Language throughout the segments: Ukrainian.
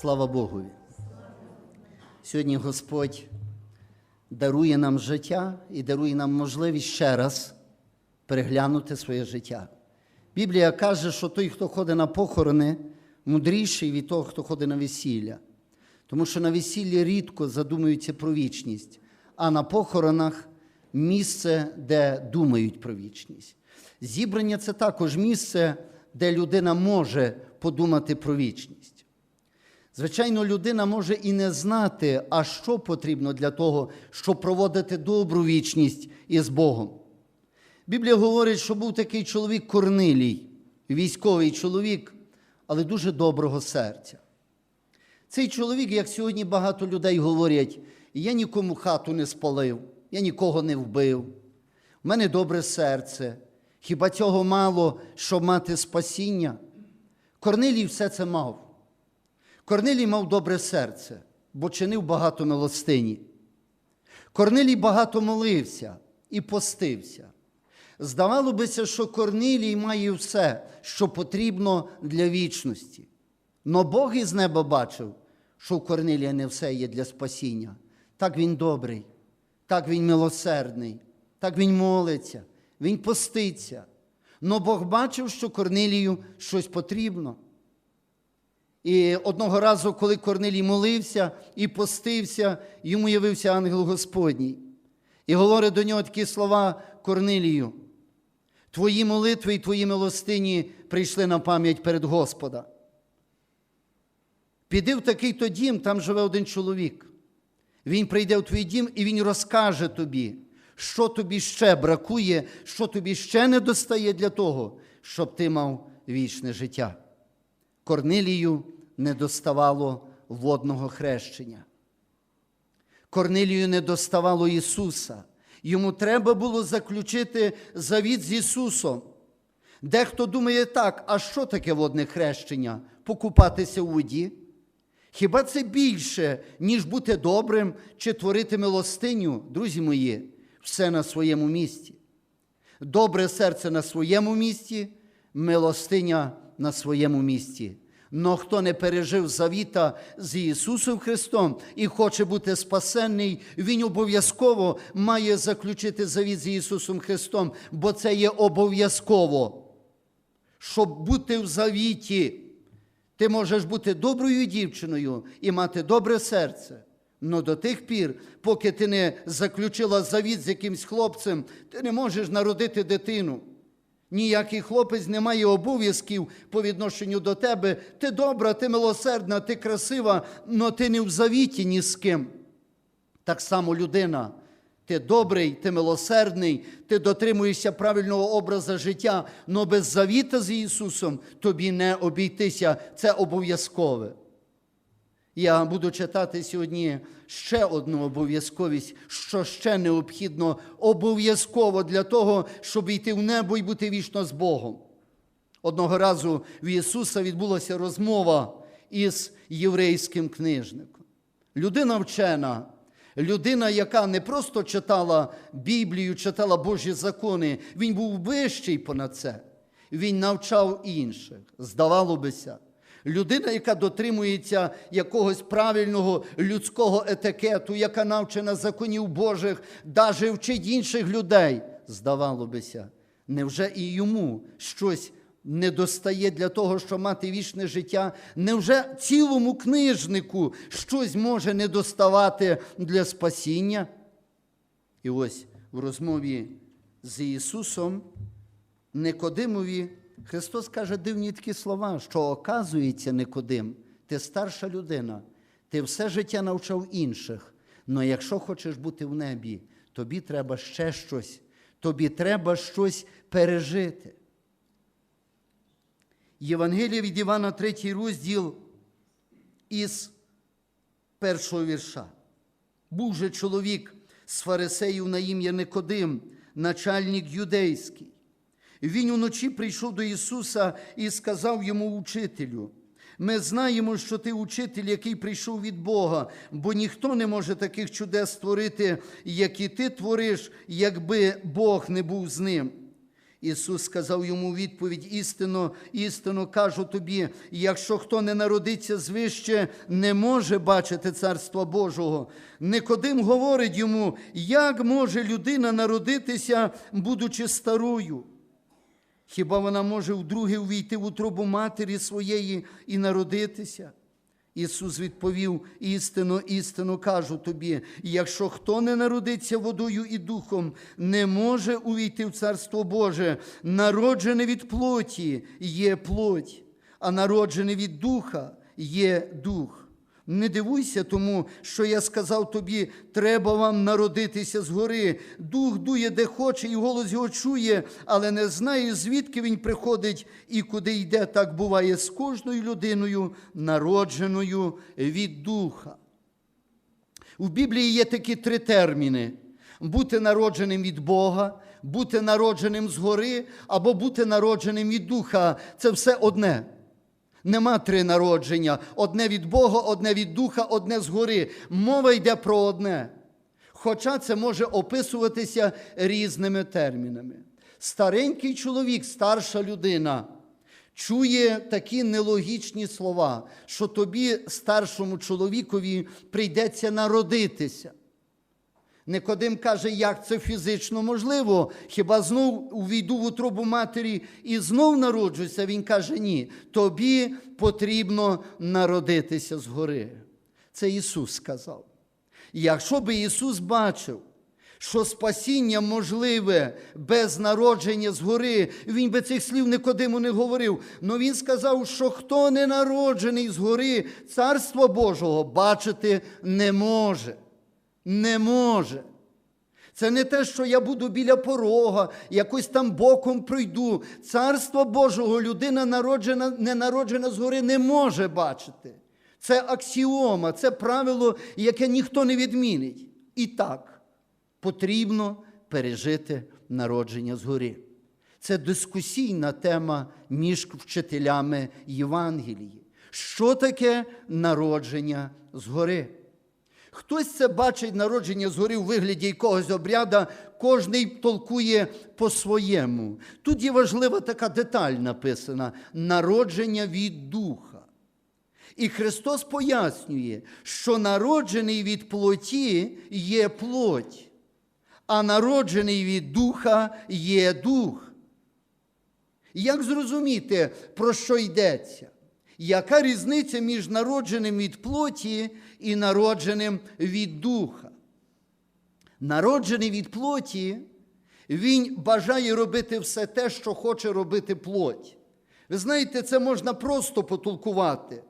Слава Богові. Сьогодні Господь дарує нам життя і дарує нам можливість ще раз переглянути своє життя. Біблія каже, що той, хто ходить на похорони, мудріший від того, хто ходить на весілля. Тому що на весіллі рідко задумуються про вічність, а на похоронах місце, де думають про вічність. Зібрання це також місце, де людина може подумати про вічність. Звичайно, людина може і не знати, а що потрібно для того, щоб проводити добру вічність із Богом. Біблія говорить, що був такий чоловік Корнилій, військовий чоловік, але дуже доброго серця. Цей чоловік, як сьогодні багато людей говорять, я нікому хату не спалив, я нікого не вбив, у мене добре серце. Хіба цього мало, щоб мати спасіння? Корнилій все це мав. Корнилій мав добре серце, бо чинив багато милостині. Корнилій багато молився і постився. Здавало бися, що Корнилій має все, що потрібно для вічності. Но Бог із неба бачив, що у Корнилія не все є для спасіння. Так він добрий, так він милосердний, так він молиться, він поститься. Но Бог бачив, що Корнилію щось потрібно. І одного разу, коли Корнилій молився і постився, йому явився ангел Господній. І говорить до нього такі слова Корнилію. Твої молитви і твої милостині прийшли на пам'ять перед Господа. Піди в такий то дім, там живе один чоловік. Він прийде в твій дім і він розкаже тобі, що тобі ще бракує, що тобі ще не достає для того, щоб ти мав вічне життя. Корнилію не доставало водного хрещення. Корнилію не доставало Ісуса. Йому треба було заключити завіт з Ісусом. Дехто думає так, а що таке водне хрещення? Покупатися у воді? Хіба це більше, ніж бути добрим чи творити милостиню, друзі мої, все на своєму місці. Добре серце на своєму місці, милостиня на своєму місці. Но хто не пережив завіта з Ісусом Христом і хоче бути спасенний, Він обов'язково має заключити завіт з Ісусом Христом, бо це є обов'язково. Щоб бути в завіті, ти можеш бути доброю дівчиною і мати добре серце. Но до тих пір, поки ти не заключила завіт з якимсь хлопцем, ти не можеш народити дитину. Ніякий хлопець не має обов'язків по відношенню до тебе. Ти добра, ти милосердна, ти красива, але ти не в завіті ні з ким. Так само людина. Ти добрий, ти милосердний, ти дотримуєшся правильного образу життя, але без завіта з Ісусом тобі не обійтися. Це обов'язкове. Я буду читати сьогодні ще одну обов'язковість, що ще необхідно обов'язково для того, щоб йти в небо і бути вічно з Богом. Одного разу в Ісуса відбулася розмова із єврейським книжником. Людина вчена, людина, яка не просто читала Біблію, читала Божі закони, він був вищий понад це. Він навчав інших, здавало бися. Людина, яка дотримується якогось правильного людського етикету, яка навчена законів Божих, даже вчить інших людей, здавало бися, невже і йому щось не достає для того, щоб мати вічне життя? Невже цілому книжнику щось може не доставати для спасіння? І ось в розмові з Ісусом Никодимові Христос каже дивні такі слова, що оказується Никодим, ти старша людина, ти все життя навчав інших. але якщо хочеш бути в небі, тобі треба ще щось, тобі треба щось пережити. Євангелія від Івана, третій розділ із першого вірша. Був же чоловік з фарисеїв на ім'я Никодим, начальник юдейський. Він уночі прийшов до Ісуса і сказав йому учителю. Ми знаємо, що ти учитель, який прийшов від Бога, бо ніхто не може таких чудес створити, як і ти твориш, якби Бог не був з ним. Ісус сказав йому відповідь: істинно, істинно кажу тобі, якщо хто не народиться звище, не може бачити Царства Божого. Никодим говорить йому, як може людина народитися, будучи старою? Хіба вона може вдруге увійти в утробу матері своєї і народитися? Ісус відповів: істинно, істинно кажу тобі, якщо хто не народиться водою і духом, не може увійти в Царство Боже, народжене від плоті є плоть, а народжене від духа є дух. Не дивуйся тому, що я сказав тобі, треба вам народитися згори. Дух дує, де хоче, і голос його чує, але не знає, звідки він приходить і куди йде. Так буває з кожною людиною, народженою від духа. У Біблії є такі три терміни: бути народженим від Бога, бути народженим згори або бути народженим від духа. Це все одне. Нема три народження: одне від Бога, одне від духа, одне згори. Мова йде про одне. Хоча це може описуватися різними термінами. Старенький чоловік, старша людина, чує такі нелогічні слова, що тобі, старшому чоловікові, прийдеться народитися. Никодим каже, як це фізично можливо, хіба знов увійду в утробу матері і знов народжуся? Він каже, ні, тобі потрібно народитися згори. Це Ісус сказав. Якщо би Ісус бачив, що спасіння можливе без народження згори, Він би цих слів Никодиму не говорив. Но Він сказав, що хто не народжений згори, Царства Божого бачити не може. Не може. Це не те, що я буду біля порога, якось там боком пройду. Царство Божого людина народжена, не народжена згори не може бачити. Це аксіома, це правило, яке ніхто не відмінить. І так потрібно пережити народження згори. Це дискусійна тема між вчителями Євангелії. Що таке народження згори? Хтось це бачить народження згори у вигляді якогось обряда, кожний толкує по-своєму. Тут є важлива така деталь написана: народження від духа. І Христос пояснює, що народжений від плоті є плоть, а народжений від духа є дух. Як зрозуміти, про що йдеться? Яка різниця між народженим від плоті і народженим від духа? Народжений від плоті, він бажає робити все те, що хоче робити плоть. Ви знаєте, це можна просто потолкувати.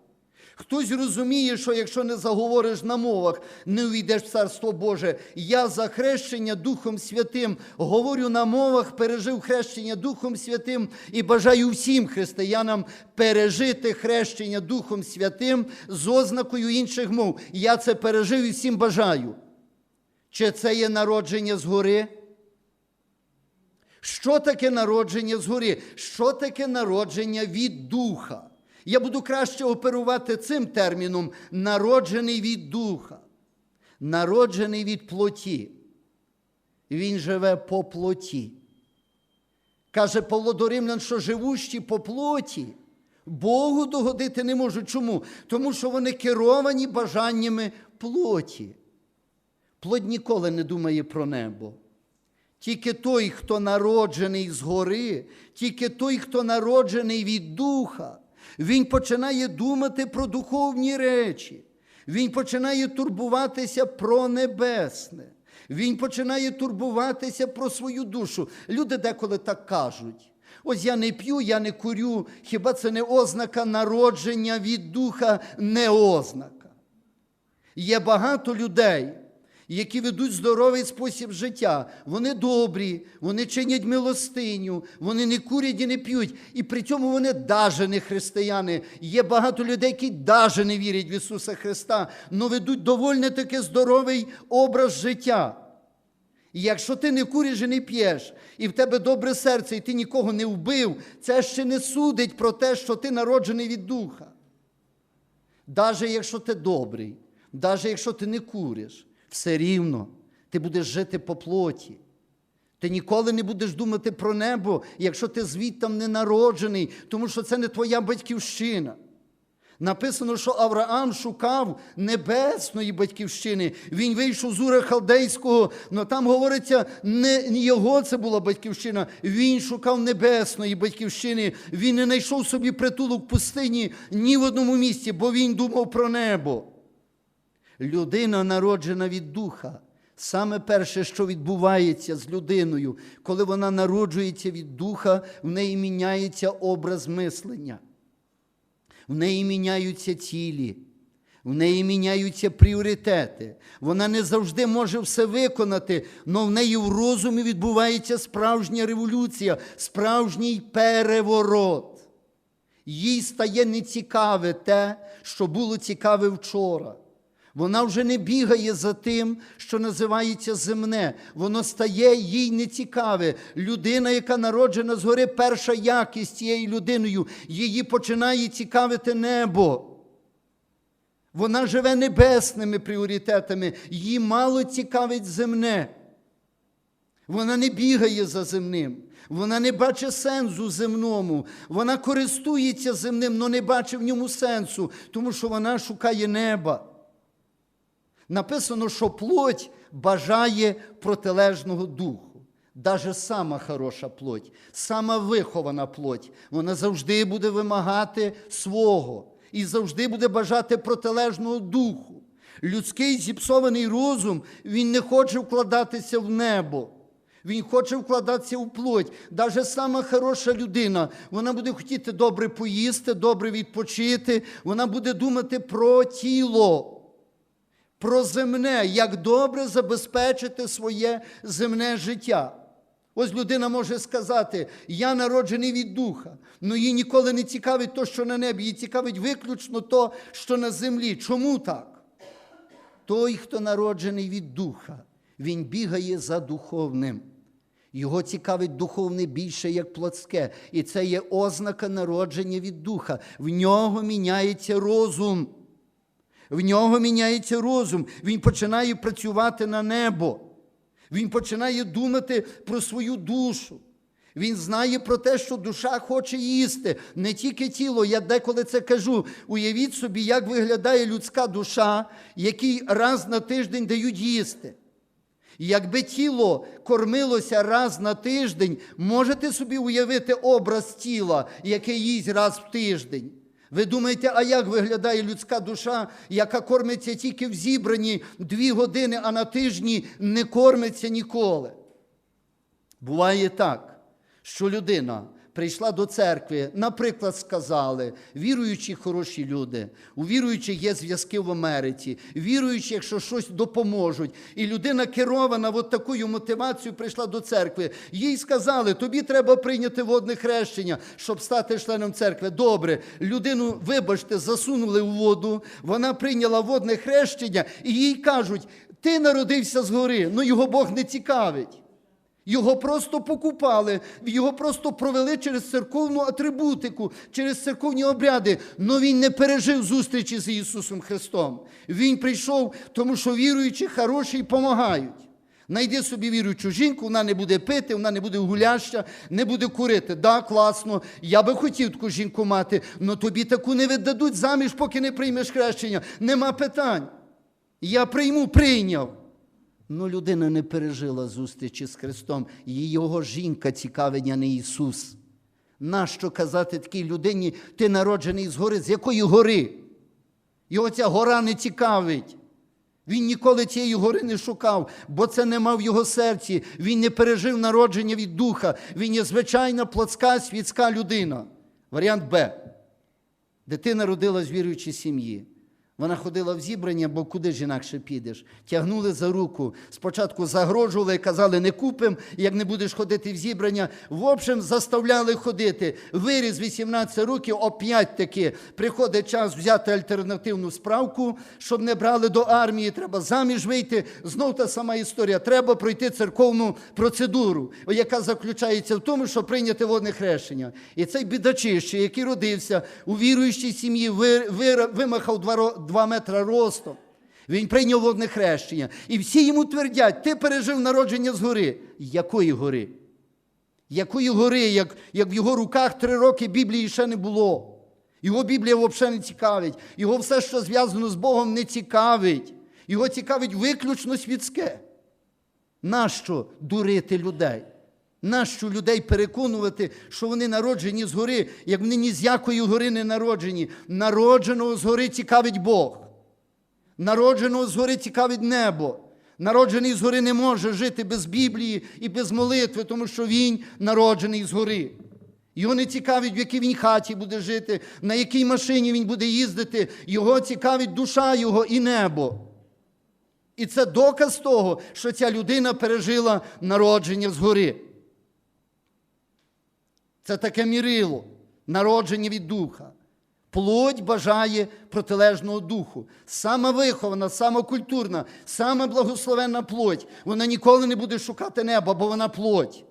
Хтось розуміє, що якщо не заговориш на мовах, не увійдеш в Царство Боже. Я за хрещення Духом Святим говорю на мовах, пережив хрещення Духом Святим і бажаю всім християнам пережити хрещення Духом Святим з ознакою інших мов. Я це пережив і всім бажаю. Чи це є народження згори? Що таке народження згори? Що таке народження від духа? Я буду краще оперувати цим терміном народжений від духа, народжений від плоті. Він живе по плоті. Каже Павло до Римлян, що живущі по плоті, Богу догодити не можуть. Чому? Тому що вони керовані бажаннями плоті. Плоть ніколи не думає про небо. Тільки той, хто народжений згори, тільки той, хто народжений від духа, він починає думати про духовні речі. Він починає турбуватися про небесне. Він починає турбуватися про свою душу. Люди деколи так кажуть. Ось я не п'ю, я не курю. Хіба це не ознака народження від духа, не ознака? Є багато людей, які ведуть здоровий спосіб життя. Вони добрі, вони чинять милостиню, вони не курять і не п'ють. І при цьому вони даже не християни. Є багато людей, які даже не вірять в Ісуса Христа, але ведуть доволі таки здоровий образ життя. І якщо ти не куриш і не п'єш, і в тебе добре серце, і ти нікого не вбив, це ще не судить про те, що ти народжений від духа. Даже якщо ти добрий, навіть якщо ти не куриш, все рівно ти будеш жити по плоті. Ти ніколи не будеш думати про небо, якщо ти звідтам не народжений, тому що це не твоя батьківщина. Написано, що Авраам шукав небесної батьківщини. Він вийшов з Ура Халдейського, але там говориться, не його це була батьківщина. Він шукав небесної батьківщини. Він не знайшов собі притулок в пустині ні в одному місці, бо він думав про небо. Людина народжена від духа. Саме перше, що відбувається з людиною, коли вона народжується від духа, в неї міняється образ мислення. В неї міняються цілі, в неї міняються пріоритети. Вона не завжди може все виконати, але в неї в розумі відбувається справжня революція, справжній переворот. Їй стає нецікаве те, що було цікаве вчора. Вона вже не бігає за тим, що називається земне. Воно стає їй нецікаве. Людина, яка народжена згори, перша якість цією людиною, її починає цікавити небо. Вона живе небесними пріоритетами, її мало цікавить земне. Вона не бігає за земним, вона не бачить сенсу земному, вона користується земним, але не бачить в ньому сенсу, тому що вона шукає неба. Написано, що плоть бажає протилежного духу. Даже сама хороша плоть, сама вихована плоть, вона завжди буде вимагати свого і завжди буде бажати протилежного духу. Людський зіпсований розум, він не хоче вкладатися в небо. Він хоче вкладатися в плоть. Даже сама хороша людина, вона буде хотіти добре поїсти, добре відпочити, вона буде думати про тіло про земне, як добре забезпечити своє земне життя. Ось людина може сказати, я народжений від духа, але їй ніколи не цікавить то, що на небі, їй цікавить виключно то, що на землі. Чому так? Той, хто народжений від духа, він бігає за духовним. Його цікавить духовне більше, як плотське. І це є ознака народження від духа. В нього міняється розум. В нього міняється розум, він починає працювати на небо. Він починає думати про свою душу. Він знає про те, що душа хоче їсти, не тільки тіло. Я деколи це кажу. Уявіть собі, як виглядає людська душа, якій раз на тиждень дають їсти. Якби тіло кормилося раз на тиждень, можете собі уявити образ тіла, яке їсть раз в тиждень. Ви думаєте, а як виглядає людська душа, яка кормиться тільки в зібранні дві години, а на тижні не кормиться ніколи? Буває так, що людина прийшла до церкви, наприклад, сказали, віруючі хороші люди, у віруючих є зв'язки в Америці, віруючі, якщо щось допоможуть. І людина керована от такою мотивацією прийшла до церкви. Їй сказали, тобі треба прийняти водне хрещення, щоб стати членом церкви. Добре, людину, вибачте, засунули в воду, вона прийняла водне хрещення, і їй кажуть, ти народився згори, ну його Бог не цікавить. Його просто покупали, його просто провели через церковну атрибутику, через церковні обряди. але він не пережив зустрічі з Ісусом Христом. Він прийшов, тому що віруючі, хороші допомагають. Найди собі віруючу жінку, вона не буде пити, вона не буде гуляща, не буде курити. Да, класно, я би хотів таку жінку мати, але тобі таку не віддадуть заміж, поки не приймеш хрещення. Нема питань. Я прийму, прийняв. Ну, людина не пережила зустрічі з Христом, і його жінка цікавить, не Ісус. Нащо казати такій людині, ти народжений з гори? З якої гори? Його ця гора не цікавить. Він ніколи цієї гори не шукав, бо це нема в його серці. Він не пережив народження від духа. Він є звичайна плотська світська людина. Варіант Б. Дитина родилась в віруючій сім'ї. Вона ходила в зібрання, бо куди ж інакше підеш. Тягнули за руку. Спочатку загрожували, казали, не купим, як не будеш ходити в зібрання. В общем, заставляли ходити. Виріз 18 років, опять таки приходить час взяти альтернативну справку, щоб не брали до армії. Треба заміж вийти. Знов та сама історія. Треба пройти церковну процедуру, яка заключається в тому, що прийняти водне хрещення. І цей бідачище, який родився у віруючій сім'ї, вимахав два роки. Два метри ростом. Він прийняв водне хрещення. І всі йому твердять, ти пережив народження з гори. Якої гори? Якої гори, як як в його руках три роки Біблії ще не було. Його Біблія взагалі не цікавить. Його все, що зв'язано з Богом, не цікавить. Його цікавить виключно світське. Нащо дурити людей? Нащо людей переконувати, що вони народжені згори, як вони ні з якої гори не народжені? Народженого згори цікавить Бог. Народженого згори цікавить небо. Народжений згори не може жити без Біблії і без молитви, тому що він народжений згори. Його не цікавить, в якій він хаті буде жити, на якій машині він буде їздити. Його цікавить душа його і небо. І це доказ того, що ця людина пережила народження згори. Це таке мірило, народження від духа. Плоть бажає протилежного духу. Сама вихована, сама культурна, сама благословенна плоть. Вона ніколи не буде шукати неба, бо вона плоть.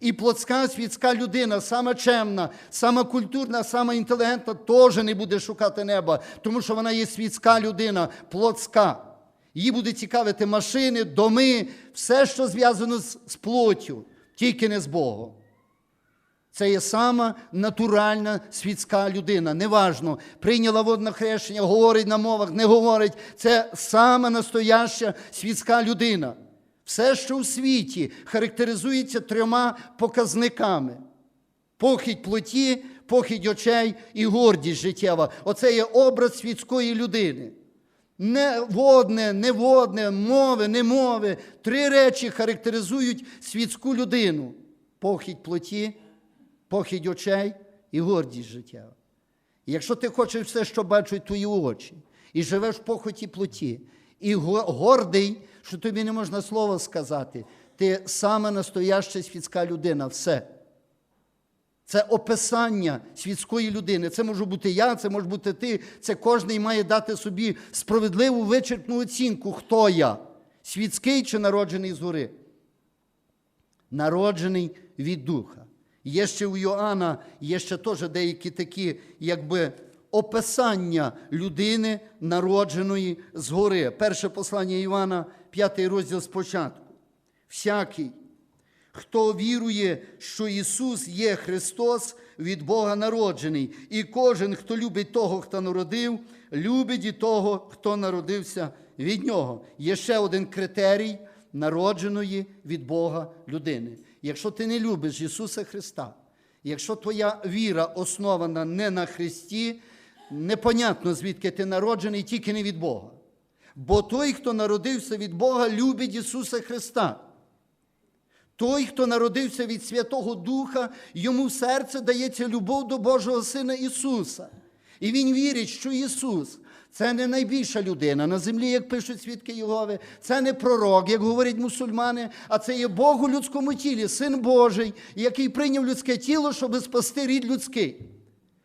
І плотська світська людина, сама чемна, сама культурна, сама інтелігентна, теж не буде шукати неба, тому що вона є світська людина, плотська. Її буде цікавити машини, доми, все, що зв'язано з плоттю, тільки не з Богом. Це є сама натуральна світська людина. Неважно, прийняла водне хрещення, говорить на мовах, не говорить. Це сама настояща світська людина. Все, що в світі характеризується трьома показниками: похідь плоті, похідь очей і гордість життєва. Оце є образ світської людини. Не водне, не водне, мови, не мови. Три речі характеризують світську людину: похідь плоті, похідь очей і гордість життєва. І якщо ти хочеш все, що бачать твої очі, і живеш в похоті плоті, і гордий, що тобі не можна слова сказати, ти саме настояща світська людина, все. Це описання світської людини. Це може бути я, це може бути ти. Це кожен має дати собі справедливу вичерпну оцінку, хто я, світський чи народжений згори. Народжений від духа. Є ще у Йоанна, є ще теж деякі такі, якби описання людини, народженої згори. Перше послання Івана, п'ятий розділ спочатку. Всякий, хто вірує, що Ісус є Христос, від Бога народжений, і кожен, хто любить того, хто народив, любить і того, хто народився від Нього. Є ще один критерій народженої від Бога людини. Якщо ти не любиш Ісуса Христа, якщо твоя віра основана не на Христі, непонятно, звідки ти народжений, тільки не від Бога. Бо той, хто народився від Бога, любить Ісуса Христа. Той, хто народився від Святого Духа, йому в серце дається любов до Божого Сина Ісуса. І Він вірить, що Ісус це не найбільша людина на землі, як пишуть свідки Єгови, це не пророк, як говорять мусульмани, а це є Бог у людському тілі, Син Божий, який прийняв людське тіло, щоб спасти рід людський.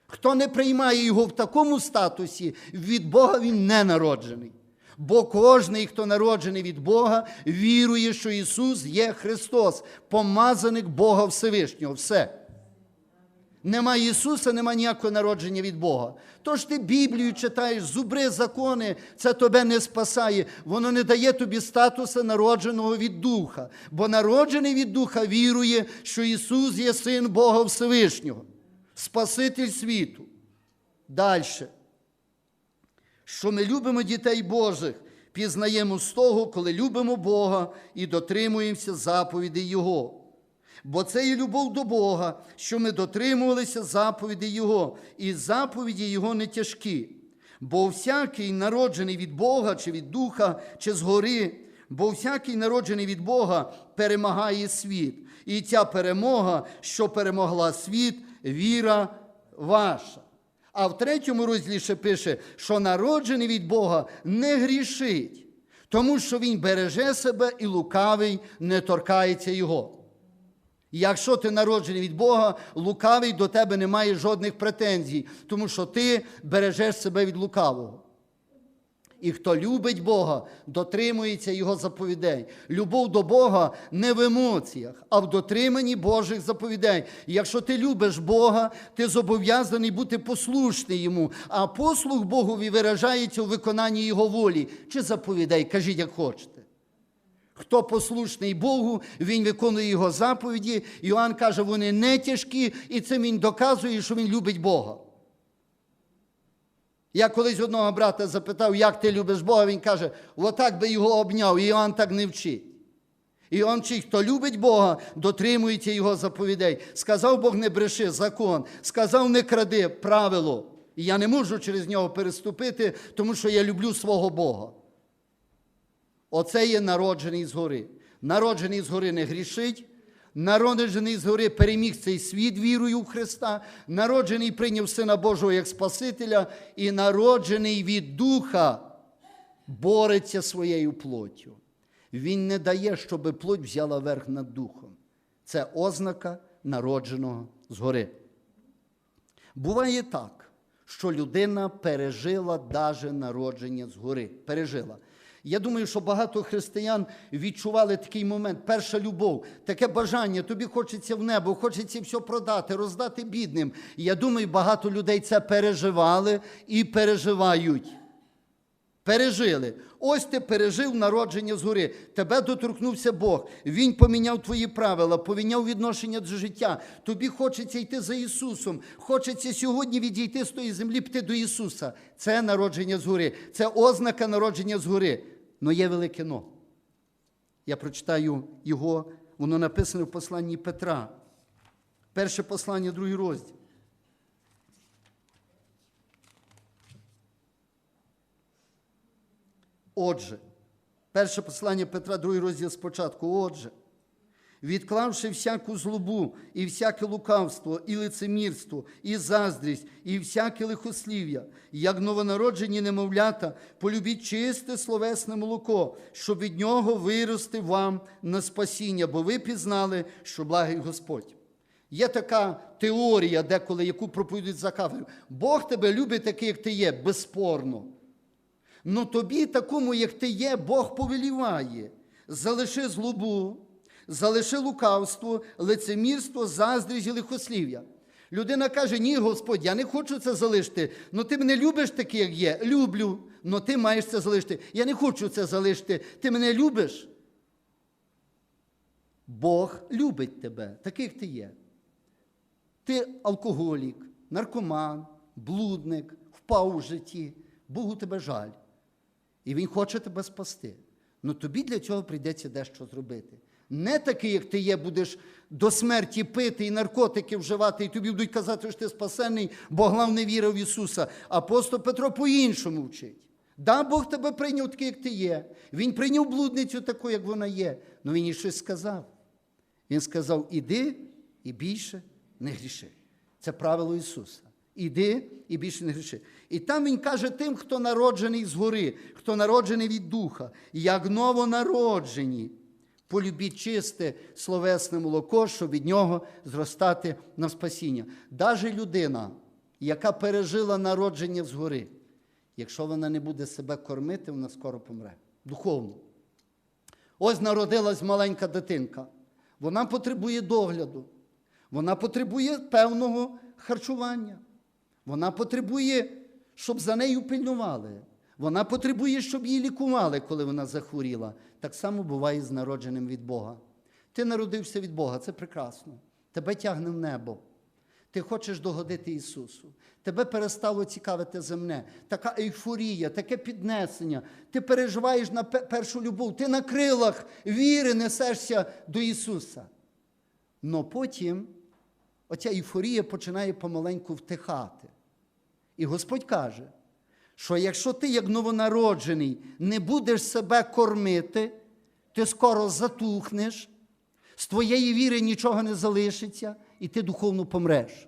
Хто не приймає його в такому статусі, від Бога він не народжений. Бо кожний, хто народжений від Бога, вірує, що Ісус є Христос, помазаник Бога Всевишнього. Все. Нема Ісуса, нема ніякого народження від Бога. Тож ти Біблію читаєш, зубри закони, це тебе не спасає. Воно не дає тобі статуса народженого від Духа. Бо народжений від Духа вірує, що Ісус є Син Бога Всевишнього, Спаситель світу. Далі. Що ми любимо дітей Божих, пізнаємо з того, коли любимо Бога і дотримуємося заповідей Його. Бо це є любов до Бога, що ми дотримувалися заповіді Його, і заповіді Його не тяжкі. Бо всякий народжений від Бога, чи від Духа, чи згори, бо всякий народжений від Бога перемагає світ. І ця перемога, що перемогла світ, віра ваша. А в третьому розділі ще пише, що народжений від Бога не грішить, тому що він береже себе і лукавий не торкається його. Якщо ти народжений від Бога, лукавий до тебе не має жодних претензій, тому що ти бережеш себе від лукавого. І хто любить Бога, дотримується Його заповідей. Любов до Бога не в емоціях, а в дотриманні Божих заповідей. Якщо ти любиш Бога, ти зобов'язаний бути послушний йому. А послух Богові виражається у виконанні Його волі чи заповідей. Кажіть, як хочете. Хто послушний Богу, він виконує Його заповіді. Іоанн каже, вони не тяжкі, і цим він доказує, що він любить Бога. Я колись одного брата запитав, як ти любиш Бога, він каже, отак би його обняв, і Іоанн так не вчить. Іоанн вчить, хто любить Бога, дотримується Його заповідей. Сказав Бог, не бреши, закон. Сказав, не кради, правило. І я не можу через нього переступити, тому що я люблю свого Бога. Оце є народжений згори. Народжений згори не грішить. Народжений згори переміг цей світ вірою в Христа, народжений прийняв Сина Божого як Спасителя, і народжений від Духа бореться своєю плоттю. Він не дає, щоб плоть взяла верх над духом. Це ознака народженого згори. Буває так, що людина пережила даже народження згори. Пережила. Я думаю, що багато християн відчували такий момент, перша любов, таке бажання, тобі хочеться в небо, хочеться все продати, роздати бідним. Я думаю, багато людей це переживали і переживають. Пережили. Ось ти пережив народження згори. Тебе доторкнувся Бог. Він поміняв твої правила, поміняв відношення до життя. Тобі хочеться йти за Ісусом. Хочеться сьогодні відійти з тої землі, піти до Ісуса. Це народження згори. Це ознака народження згори. Но є велике но. Я прочитаю його, воно написане в посланні Петра. Перше послання, другий розділ. Отже, перше послання Петра, другий розділ спочатку. Отже, відклавши всяку злобу, і всяке лукавство, і лицемірство, і заздрість, і всяке лихослів'я, як новонароджені немовлята, полюбіть чисте словесне молоко, щоб від нього вирости вам на спасіння, бо ви пізнали, що благий Господь. Є така теорія, деколи, яку проповідують за кафедрою. Бог тебе любить такий, як ти є, безспорно. Ну тобі, такому, як ти є, Бог повеліває. Залиши злобу, залиши лукавство, лицемірство, заздрість і лихослів'я. Людина каже: Ні, Господь, я не хочу це залишити. Ну ти мене любиш такий, як є. Люблю, але ти маєш це залишити. Я не хочу це залишити. Ти мене любиш? Бог любить тебе, такий, як ти є. Ти алкоголік, наркоман, блудник, впав у житті. Богу тебе жаль. І Він хоче тебе спасти. Ну тобі для цього прийдеться дещо зробити. Не такий, як ти є, будеш до смерті пити і наркотики вживати, і тобі будуть казати, що ти спасений, бо главне віра в Ісуса. Апостол Петро по-іншому вчить. Да, Бог тебе прийняв такий, як ти є. Він прийняв блудницю таку, як вона є. Ну він їй щось сказав. Він сказав: іди і більше не гріши. Це правило Ісуса. Іди і більше не гріши. І там Він каже тим, хто народжений згори, хто народжений від Духа, як новонароджені, полюбіть чисте словесне молоко, щоб від нього зростати на спасіння. Даже людина, яка пережила народження згори, якщо вона не буде себе кормити, вона скоро помре. Духовно. Ось народилась маленька дитинка. Вона потребує догляду. Вона потребує певного харчування. Вона потребує, щоб за нею пильнували. Вона потребує, щоб її лікували, коли вона захворіла. Так само буває з народженим від Бога. Ти народився від Бога, це прекрасно. Тебе тягне в небо. Ти хочеш догодити Ісусу. Тебе перестало цікавити земне. Така ейфорія, таке піднесення. Ти переживаєш на першу любов, ти на крилах віри несешся до Ісуса. Но потім оця ейфорія починає помаленьку втихати. І Господь каже, що якщо ти, як новонароджений, не будеш себе кормити, ти скоро затухнеш, з твоєї віри нічого не залишиться, і ти духовно помреш.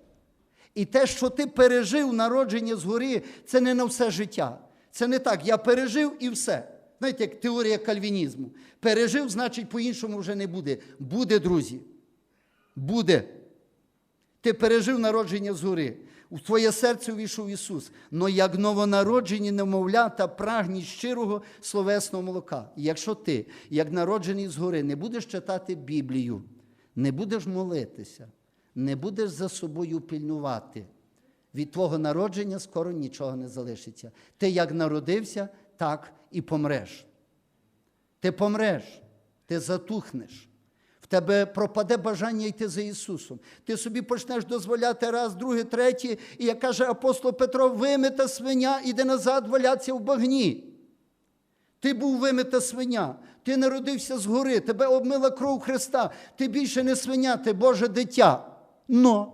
І те, що ти пережив народження згори, це не на все життя. Це не так. Я пережив і все. Знаєте, як теорія кальвінізму. Пережив, значить, по-іншому вже не буде. Буде, друзі. Буде. Ти пережив народження згори. У твоє серце увійшов Ісус, но як новонароджені немовлята прагніть щирого словесного молока. І якщо ти, як народжений згори, не будеш читати Біблію, не будеш молитися, не будеш за собою пильнувати, від твого народження скоро нічого не залишиться. Ти як народився, так і помреш. Ти помреш, ти затухнеш. Тебе пропаде бажання йти за Ісусом. Ти собі почнеш дозволяти раз, другий, третій, і як каже апостол Петро, вимита свиня, іде назад валяться в багні. Ти був вимита свиня, ти народився згори, тебе обмила кров Христа, ти більше не свиня, ти Боже дитя. Но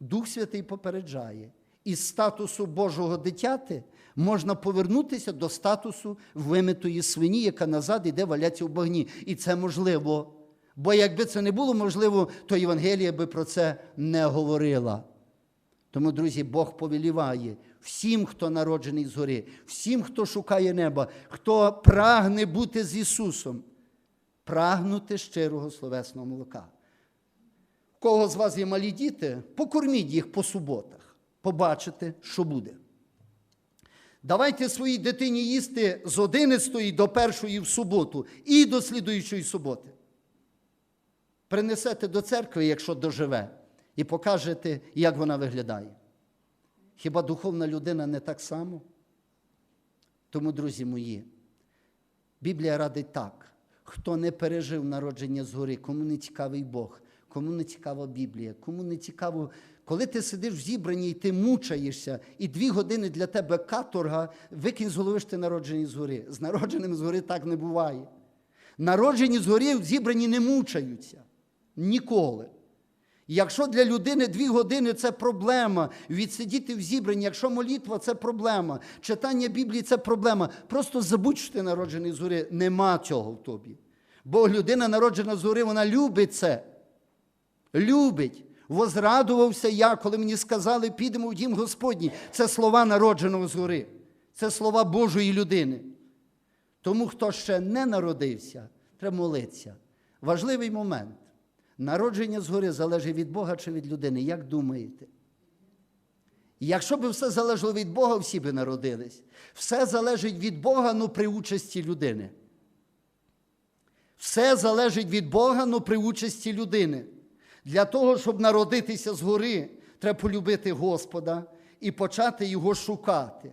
Дух Святий попереджає, із статусу Божого дитяти можна повернутися до статусу вимитої свині, яка назад іде валяться в багні. І це можливо. Бо якби це не було можливо, то Євангелія би про це не говорила. Тому, друзі, Бог повеліває всім, хто народжений згори, всім, хто шукає неба, хто прагне бути з Ісусом, прагнути щирого словесного молока. Кого з вас є малі діти, покорміть їх по суботах, побачите, що буде. Давайте своїй дитині їсти з 11 до 1 в суботу і до слідуючої суботи. Принесете до церкви, якщо доживе, і покажете, як вона виглядає. Хіба духовна людина не так само? Тому, друзі мої, Біблія радить так: хто не пережив народження згори, кому не цікавий Бог, кому не цікава Біблія, кому не цікаво, коли ти сидиш в зібранні і ти мучаєшся, і дві години для тебе каторга, викинь з голови, що ти народжений згори. З народженим згори так не буває. Народжені згори в зібранні не мучаються. Ніколи. Якщо для людини дві години це проблема, відсидіти в зібранні, якщо молитва це проблема, читання Біблії це проблема. Просто забудь, що ти народжений згори, нема цього в тобі. Бо людина народжена згори, вона любить це. Любить. Возрадувався я, коли мені сказали, підемо в дім Господній. Це слова народженого згори. Це слова Божої людини. Тому, хто ще не народився, треба молитися. Важливий момент. Народження згори залежить від Бога чи від людини. Як думаєте? Якщо б все залежало від Бога, всі би народились. Все залежить від Бога, ну при участі людини. Все залежить від Бога, ну при участі людини. Для того, щоб народитися згори, треба полюбити Господа і почати Його шукати.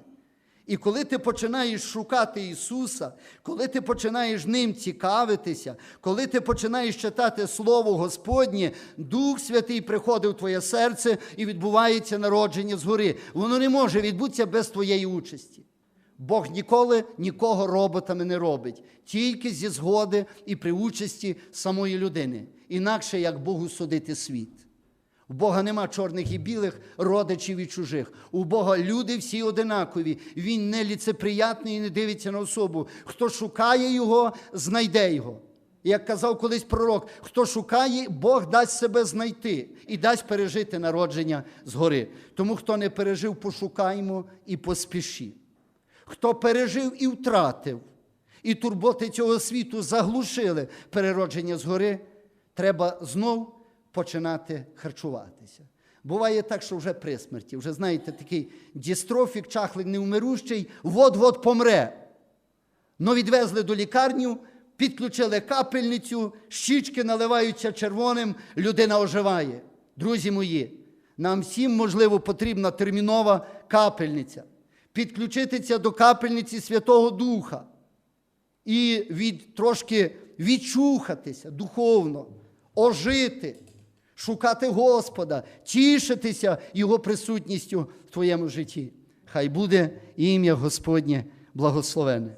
І коли ти починаєш шукати Ісуса, коли ти починаєш ним цікавитися, коли ти починаєш читати Слово Господнє, Дух Святий приходить в твоє серце і відбувається народження згори. Воно не може відбутися без твоєї участі. Бог ніколи нікого роботами не робить, тільки зі згоди і при участі самої людини. Інакше як Богу судити світ. У Бога нема чорних і білих, родичів і чужих. У Бога люди всі одинакові. Він не ліцеприятний і не дивиться на особу. Хто шукає його, знайде його. Як казав колись пророк, хто шукає, Бог дасть себе знайти і дасть пережити народження згори. Тому хто не пережив, пошукаймо і поспіші. Хто пережив і втратив, і турботи цього світу заглушили переродження згори, треба знов починати харчуватися. Буває так, що вже при смерті, вже знаєте, такий дістрофік, чахлик невмирущий, вот-вот помре. Но відвезли до лікарню, підключили капельницю, щічки наливаються червоним, людина оживає. Друзі мої, нам всім, можливо, потрібна термінова капельниця. Підключитися до капельниці Святого Духа і від, трошки відчухатися духовно, ожити, шукати Господа, тішитися Його присутністю в твоєму житті. Хай буде ім'я Господнє благословене.